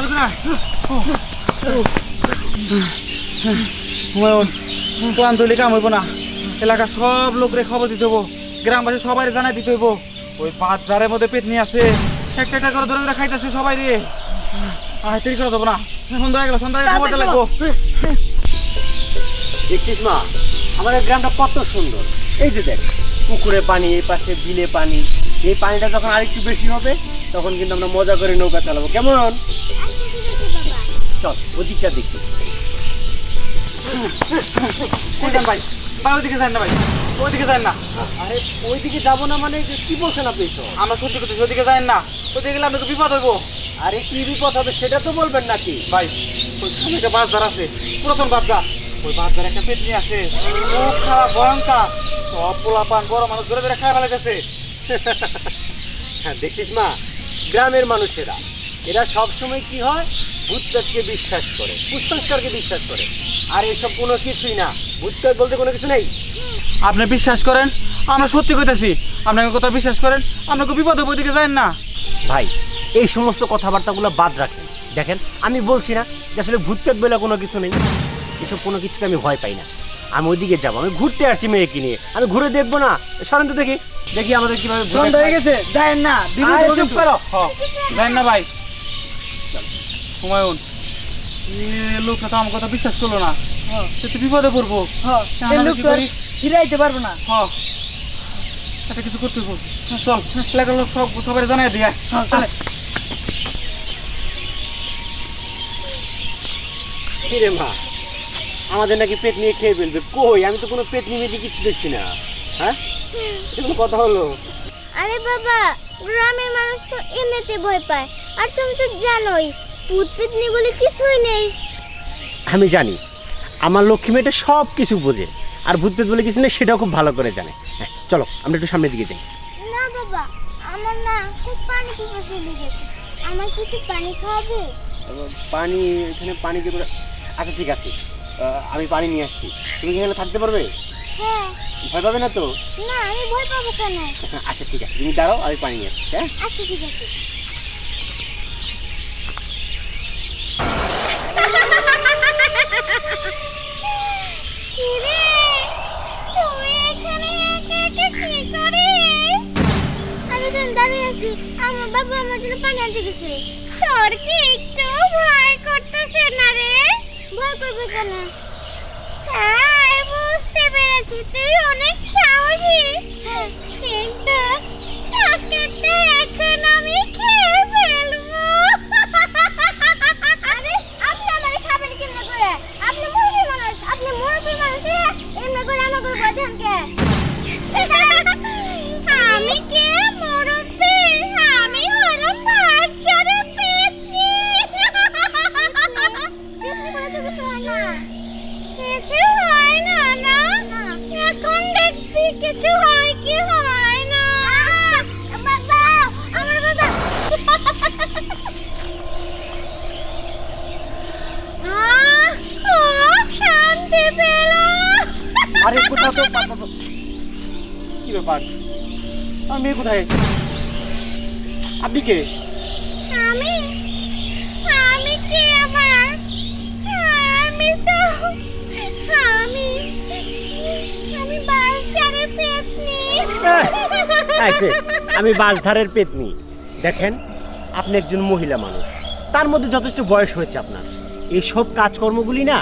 চালু করে আয়। ও, ও। হুমায়ুন ক্লান্ত হইলে কাম হইব না। এলাকার সব লোকরে খবর দিতে হব গ্রামবাসী সবাই জানাই দিতে হইব। ওই পাঁচ জারের মধ্যে পেট নিয়ে আছে। একটা একটা করে ধরে ধরে খাইতেছে সবাই রে। আয় দেরি করে দেবো না। সন্ধ্যা হয়ে গেল সন্ধ্যা খবরটা লাগবো। দেখছিস মা আমাদের গ্রামটা কত সুন্দর। এই যে দেখ পুকুরে পানি এই পাশে বিলে পানি। এই পানিটা যখন আরেকটু বেশি হবে তখন কিন্তু আমরা মজা করে নৌকা চালাবো। কেমন? চল ওদিকটা দেখি। ভাই ভাই ওইদিকে যান না ভাই ওইদিকে যান না। আরে ওইদিকে যাব না মানে কি বলছেন আপনি এসব? আমরা সহ্য করতেছি ওইদিকে যান না। ওইদিকে গেলে আপনাকে বিপদ হইব। আরে কি বিপদ হবে সেটা তো বলবেন নাকি? ভাই ওই সামনে একটা বাজার আছে পুরাতন বাজার ওই বাজার একটা পেট আছে খুব খারাপ ভয়ঙ্কর। সব বড় মানুষ ধরে ধরে ফেলাইতেছে। হ্যাঁ দেখছিস মা গ্রামের মানুষেরা এরা সবসময় কি হয়? ভূতকে বিশ্বাস করে কুসংস্কারকে বিশ্বাস করে। আর এসব কোনো কিছুই না। ভূতপ্রেত বলতে কোনো কিছু নেই? আপনি বিশ্বাস করেন? আমরা সত্যি কইতাছি। আপনাকে কথা বিশ্বাস করেন? আপনাকে বিপদ ওইদিকে যান না। ভাই এই সমস্ত কথাবার্তাগুলো বাদ রাখেন। দেখেন আমি বলছি না যে আসলে ভূতপ্রেত বলে কোনো কিছু নেই। এসব কোনো কিছুতে আমি ভয় পাই না। আমি ওইদিকে যাব আমি ঘুরতে আসছি মেয়েকে নিয়ে। আমি ঘুরে দেখব না। সরেন তো দেখি। দেখি আমাদের কীভাবে হয়ে গেছে। যায়েন না। চুপ করো। হ, যায়েন না ভাই। হুমায়ুন। এ লোকটা তো আমার কথা বিশ্বাস করল না। সে তো বিপদে পড়ব। লোক তো ফিরাইতে পারব না। হ একটা কিছু করতে চল এলাকার লোক সব সবাই জানাই দিয়ে চলে। কি মা আমাদের নাকি পেট নিয়ে খেয়ে ফেলবে। কই? আমি তো কোনো পেট নিয়ে মেয়ে কিছু দেখছি না। হ্যাঁ? কথা হলো? আরে বাবা গ্রামের মানুষ তো এমনিতে ভয় পায়। আর তুমি তো জানোই ভূত পেতনি বলে কিছুই নেই। আমি জানি। আমার লক্ষ্মী মেয়েটা সব কিছু বোঝে। আর ভূতপ্রেত বলে কিছু নেই সেটাও খুব ভালো করে জানে। হ্যাঁ চলো আমরা একটু সামনের দিকে যাই। না বাবা আমার না খুব পানি পিপাসা লেগেছে আমার কি একটু পানি খাওয়াবে? পানি এখানে পানি দিয়ে আচ্ছা ঠিক আছে। আমি পানি নিয়ে আসছি। তুমি এখানে থাকতে পারবে? হ্যাঁ। ভয় পাবে না তো? না আমি ভয় পাবো কেন? আচ্ছা ঠিক আছে। তুমি দাঁড়াও আমি পানি নিয়ে আসছি হ্যাঁ? আচ্ছা ঠিক আছে। আমি দাঁড়িয়ে আছি। আমার বাবা আমার পানি আনতে গেছে। তোর কি করতেছে না রে? ভয় করবে বুঝতে পেরেছি অনেক সাহসী। কিন্তু তোকে আরে কোথাও তো কি ব্যাপার? আমার মেয়ে কোথায়? আপনি কে? আমি আমি কে আবার? আমি তো আমি আমি বাচ্চারে পেতনি। আইসে আমি বাঁশধারের পেতনি। দেখেন আপনি একজন মহিলা মানুষ। তার মধ্যে যথেষ্ট বয়স হয়েছে আপনার। এইসব কাজকর্মগুলি না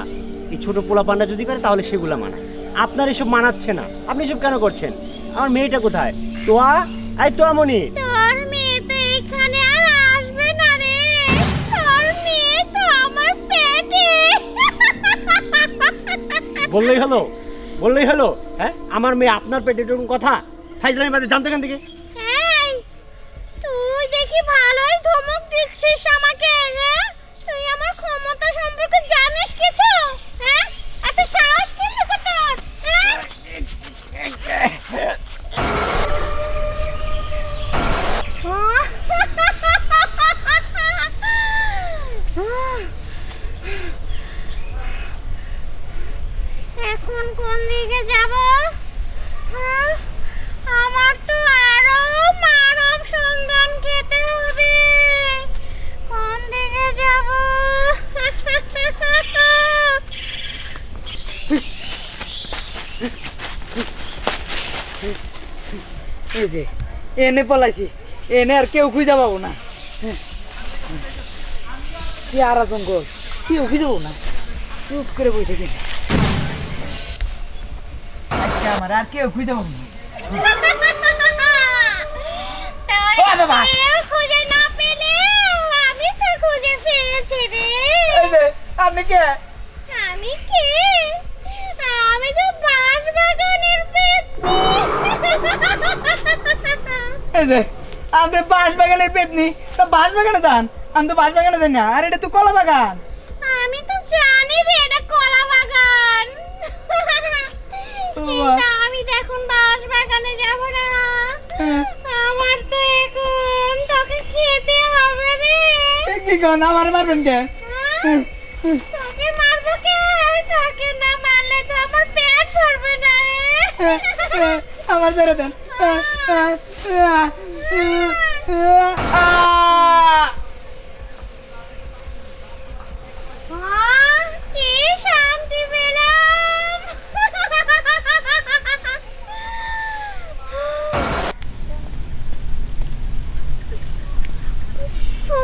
এই ছোট পোলাপান্ডা যদি করে তাহলে সেগুলো মানা আপনার এসব মানাচ্ছে না। আপনি এসব কেন করছেন? আমার মেয়েটা কোথায়? তোয়া? আই তোয়ামণি। তোর মেয়ে তো এখানে আর আসবে না রে। তোর মেয়ে তো আমার পেটে। বললেই হলো বললেই হলো হ্যাঁ? আমার মেয়ে আপনার পেটে এরকম কথা? ফাইজলামি বাদে জানতে কেন থেকে? এই, তুই দেখি ভালোই ধমক দিচ্ছিস আমাকে। দিকে যাব? হ্যাঁ? আমার তো আরও মানব সন্ধান খেতে হবে। কোন দিকে যাব? এই যে, এনে পলাইছি। এনে আর কেউ খুঁজে পাবো না। হ্যাঁ। চেয়ারা জঙ্গল, কেউ খুঁজে পাবো না। চুপ করে বই থেকে। আমার আর কেউ খুঁজে পাবো আমি তো খুঁজে পেয়েছি রে। এই যে, আপনি কে? আমি কে? আমি তো বাঁশ বাগানের আপনি পেতনি। তা বাঁশ বাগানে যান। আমি তো বাঁশ বাগানে যাই না। আর এটা তো কলা বাগান আমি তো এখন বাঁশ বাগানে যাব না। হ্যাঁ। আমার তো এখন তোকে খেতে হবে রে। কি কন আমার মারবেন কে? হ্যাঁ? তোকে মারবো কে? তোকে না মারলে তো আমার পেট ভরবে না রে। আমার ছেড়ে দেন।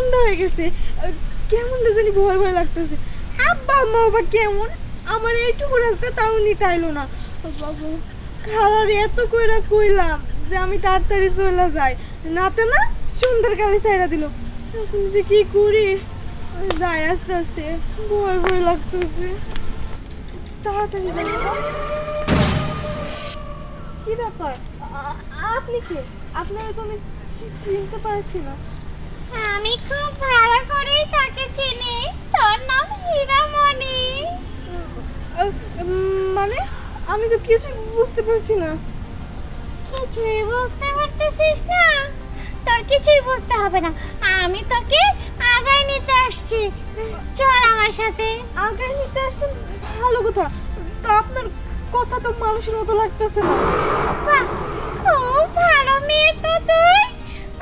সন্ধ্যা হয়ে গেছে। কেমন না জানি ভয় ভয় লাগতেছে। আব্বা, আম্মা, বাবা, কেমন? আমার এইটুকু রাস্তা তাও নিতে আইলো না বাবু, খালার এত কইরা কইলাম যে আমি তাড়াতাড়ি চলে যাই। নাতে না সুন্দর কালে সাইরা দিল। যে কি করি? যাই আস্তে আস্তে। ভয় ভয় লাগতেছে। তাড়াতাড়ি যাই। কি ব্যাপার? আপনি কে? আপনারা তো আমি চিনতে পারছি না। আমি খুব ভালো করেই তাকে চিনি। তোর নাম হীরামণি। মানে? আমি তো কিছু বুঝতে পারছি না। কিছুই বুঝতে পারতেছিস না? তোর কিছুই বুঝতে হবে না। আমি তোকে আগায় নিতে আসছি। চল আমার সাথে। আগায় নিতে আসছেন? ভালো কথা। তো আপনার কথা তো মানুষের মতো লাগতেছে না। খুব ভালো মেয়ে তো তুই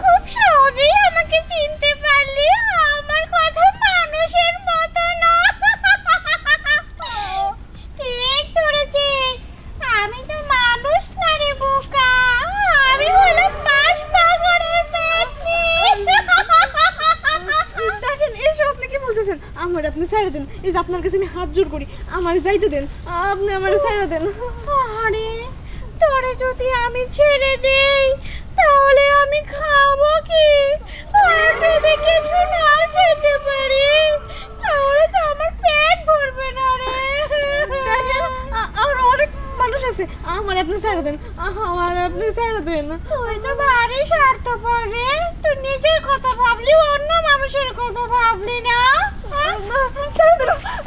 খুব সহজেই আমাকে চিনতে পারলি আমার কথা মানুষের মতো না ঠিক ধরেছিস আমি তো মানুষ না রে বোকা আমি হলাম বাস পাগড়ের দেখেন এসব আপনি কি বলতেছেন আমার আপনি ছেড়ে দেন। এই যে আপনার কাছে আমি হাত জোর করি। আমার যাইতে দেন। আপনি আমার ছেড়ে দেন। আরে তোরে যদি আমি ছেড়ে দেই তাহলে আমি খাব কি? আর কিছু না খেতে পারি। তাহলে তো আমার পেট ভরবে না রে। আর অনেক মানুষ আছে। আমার আপনি ছেড়ে দেন। আমার আপনি ছেড়ে দেন। তুই তো ভারী স্বার্থপর রে। তুই নিজের কথা ভাবলি অন্য মানুষের কথা ভাবলি না। 誰だろう?